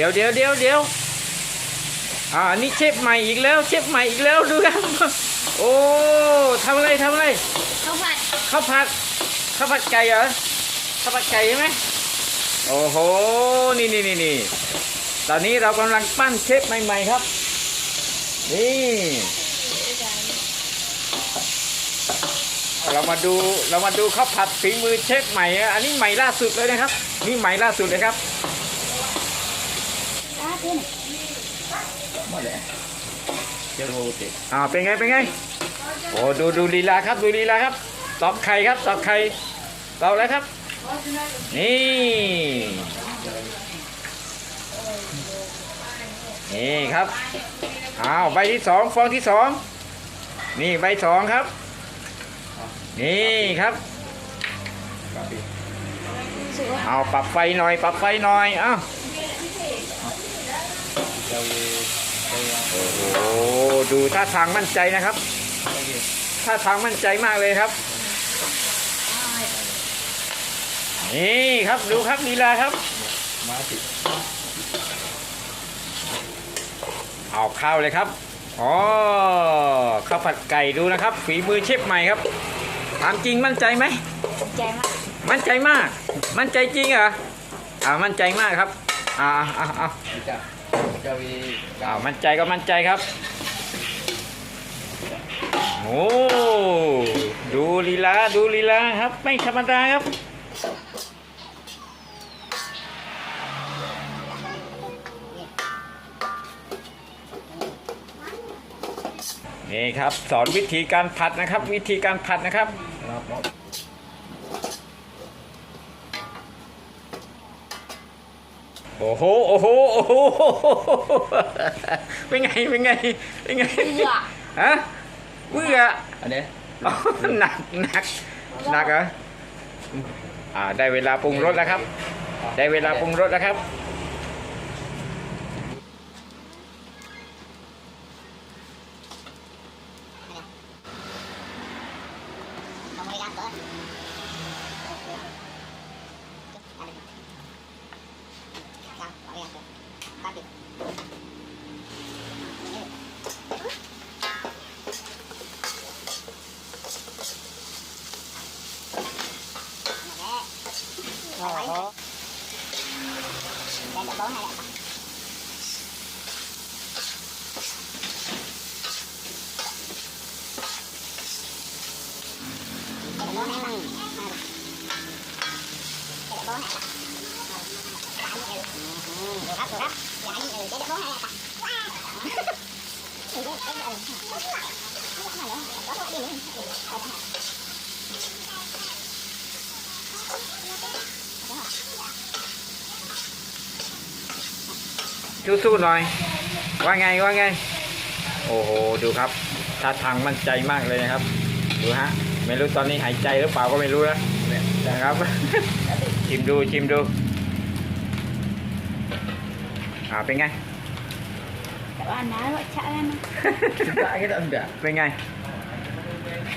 ดี๋ยวเดี๋ยวเดี๋ยวเดี๋ยวอ่าอันนี้เชฟใหม่อีกแล้วเชฟใหม่อีกแล้วดูครับโอ้ทำอะไรทำอะไรข้าวผัดข้าวผัดข้าวผัดไก่เหรอข้าวผัดไก่ใช่ไหมโอ้โหนี่นี่นี่นี่ตอนนี้เรากำลังปั้นเชฟใหม่ๆครับ นี่เรามาดูเรามาดูข้าวผัดฝีมือเชฟใหม่อะอันนี้ใหม่ล่าสุดเลยนะครับ นี่ใหม่ล่าสุดเลยครับ อะเป็นอ่าเป็นไงเป็นไงโอ้ดูดูลีลาครับดูลีลาครับ ตอกไข่ครับตอกไข่ตอกแล้วครับ นี่นี่ครับอ้าวใบที่สองฟองที่สองนี่ใบสองครับ นี่ครับสุกเอาปรับไฟหน่อย ปรับไฟหน่อยเอ้า โอ้โหดูท่าทางมั่นใจนะครับท่าทางมั่นใจมากเลยครับ นี่ครับดูครับลีลาครับเอาข้าวเลยครับอ๋อข้าวผัดไก่ดูนะครับ ฝีมือเชฟใหม่ครับถามจริงมั่นใจไหมใจมาก มั่นใจมาก มั่นใจจริงเหรออ่ามั่นใจมากครับ อ่าอ่าอ่า อ่ามั่นใจก็มั่นใจครับโอ้ดูลีลาดูลีลาครับ ไม่ธรรมดาครับนี่ครับ สอนวิธีการผัดนะครับ วิธีการผัดนะครับ โอ้โห โอ้โห โอ้โห เป็นไง เป็นไง เป็นไงเบื่อ ฮะเบื่ออันนี้อ๋อหนักหนักหนักเหรออ่า ได้เวลาปรุงรสแล้วครับ ได้เวลาปรุงรสแล้วครับทำไมกันเปิดครับเอาอย่างเปิดตัดดิ โอ้โหเดี๋ยวจะบอกให้แหละ Để bố hãy bằng Để bố hãy bằng Được hấp, được สู้ๆหน่อย ว่าไงว่าไง โอ้โห ดูครับท่าทางมั่นใจมากเลยนะครับ ดูฮะ ไม่รู้ตอนนี้หายใจหรือเปล่าก็ไม่รู้นะนะครับ ชิมดูชิมดู อ่าเป็นไง Cậu ăn đá gọi chạy lên Kita kita enggak. เป็นไง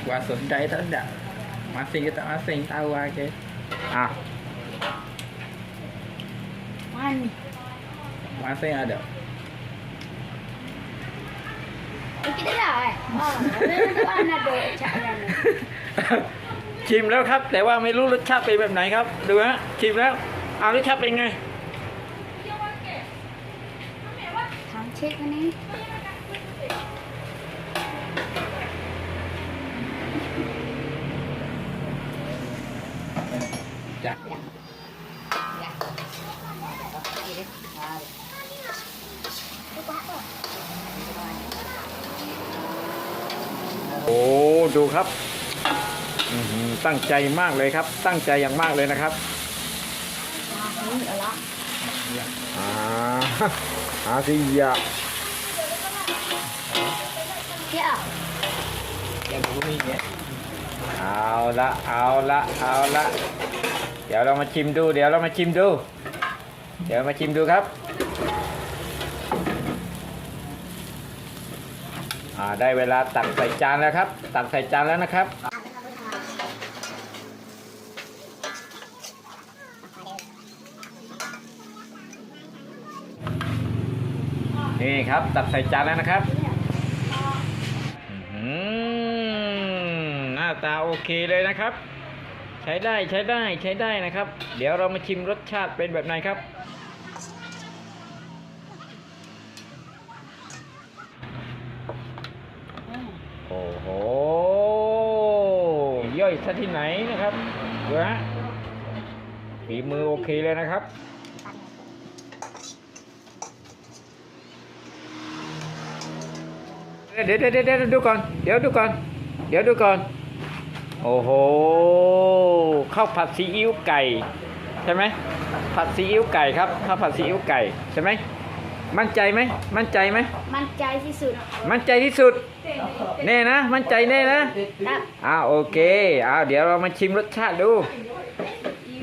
Kuasa sedai tak enggak. Masing kita masing tahu aja. อ่า Ăn Masing ada. Cái đấy rồi Ờ, cậu ăn là đồ chạy lên ชิมแล้วครับ แต่ว่าไม่รู้รสชาติเป็นแบบไหนครับดูฮะชิมแล้วเอารสชาติเป็นไง Thắng chết cái này Dạ. Cái quá rồi โอ้ ดูครับอื้อหือตั้งใจมากเลยครับ ตั้งใจอย่างมากเลยนะครับ À, đúng rồi đó อ่าอาซิยะ Kia Yang bumi ya. เอาละเอาละเอาละเดี๋ยวเรามาชิมดู เดี๋ยวเรามาชิมดู เดี๋ยวมาชิมดูครับ อ่า ได้เวลาตักใส่จานแล้วครับ ตักใส่จานแล้วนะครับ นี่ครับตักใส่จานแล้วนะครับอื้อหือหน้าตาโอเคเลยนะครับ ใช้ได้ใช้ได้ใช้ได้นะครับ เดี๋ยวเรามาชิมรสชาติเป็นแบบไหนครับ โอ้โห ย่อยซะ ที่ไหนนะครับดูฮะฝีมือโอเคเลยนะครับเดี๋ยวเดี๋ยวเดี๋ยวเดี๋ยวดูก่อน เดี๋ยวดูก่อน เดี๋ยวดูก่อน โอ้โห ข้าวผัดซีอิ๊วไก่ใช่ไหมผัดซีอิ๊วไก่ครับ ข้าวผัดซีอิ๊วไก่ใช่ไหม มั่นใจไหม มั่นใจไหม มั่นใจที่สุด มั่นใจที่สุด แน่นะ มั่นใจแน่นะครับอ่าโอเคอ่าเดี๋ยวเรามาชิมรสชาติดู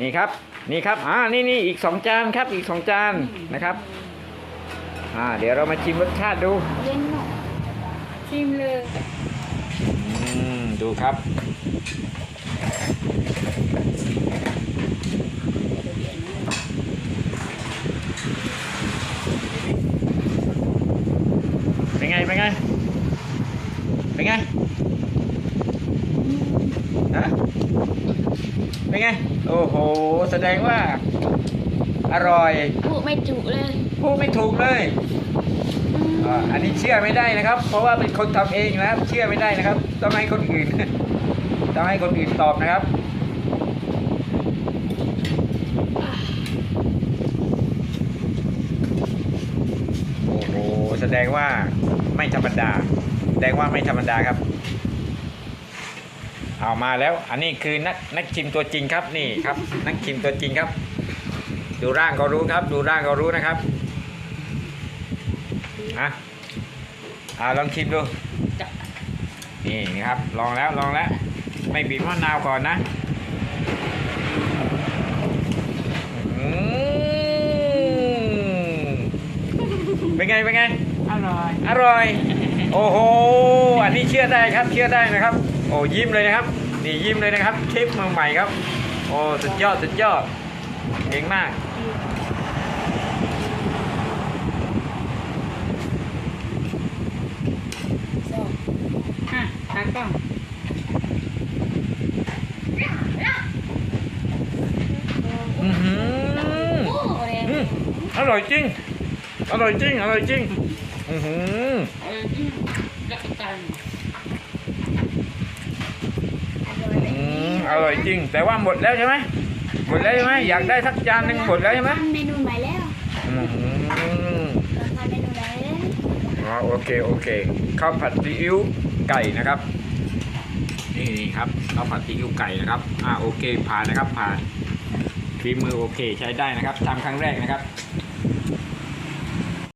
นี่ครับ นี่ครับอ่านี่นี่อีกสองจานครับ อีกสองจานนะครับอ่าเดี๋ยวเรามาชิมรสชาติดูเย็นหน่อยชิมเลยอืมดูครับ เป็นไง เป็นไง เป็นไง ฮะ เป็นไง โอ้โห แส ดงว่า อร่อยพูดไม่จุเลย พูดไม่ถูกเลยอ่าอันนี้เชื่อไม่ได้นะครับ เพราะว่าเป็นคนทำเองนะครับ เชื่อไม่ได้นะครับ ต้องให้คนอื่น ต้องให้คนอื่นตอบนะครับโอ้โหแสดงว่าไม่ธรรมดาแสดงว่าไม่ธรรมดาครับ เอามาแล้วอันนี้คือนักนักชิมตัวจริงครับนี่ครับ นักชิมตัวจริงครับ ดูร่างก็รู้ครับ ดูร่างก็รู้นะครับอะอ่าลองชิมดูนี่นะครับลองแล้วลองแล้ว ไม่บีบมะนาวก่อนนะอืมเป็นไงเป็นไงอร่อยอร่อย โอ้โหอันนี้เชื่อได้ครับเชื่อได้นะครับ โอ้ยิ้มเลยนะครับ นี่ยิ้มเลยนะครับเชฟมือใหม่ครับ โอ้สุดยอดสุดยอดเก่งมากอะตากล้องอือหือโอ้เร็วอืมอร่อยจริง อร่อยจริง อร่อยจริง อือหือ เออที่รักกัน อื มอร่อยจริง แต่ว่าหมดแล้วใช่ไหมหมดแล้วใช่ไหมอยากได้สักจานหนึ่งหมดแล้วใช่ไหมทำเมนูใหม่แล้วอือหือเราทำเมนูใหม่แล้วอ๋อโอเคโอเคข้าวผัดซีอิ๊วไก่นะครับ นี่นี่ครับข้าวผัดซีอิ๊วไก่นะครับอ่าโอเคผ่านนะครับผ่านฝีมือโอเคใช้ได้นะครับทำครั้งแรกนะครับ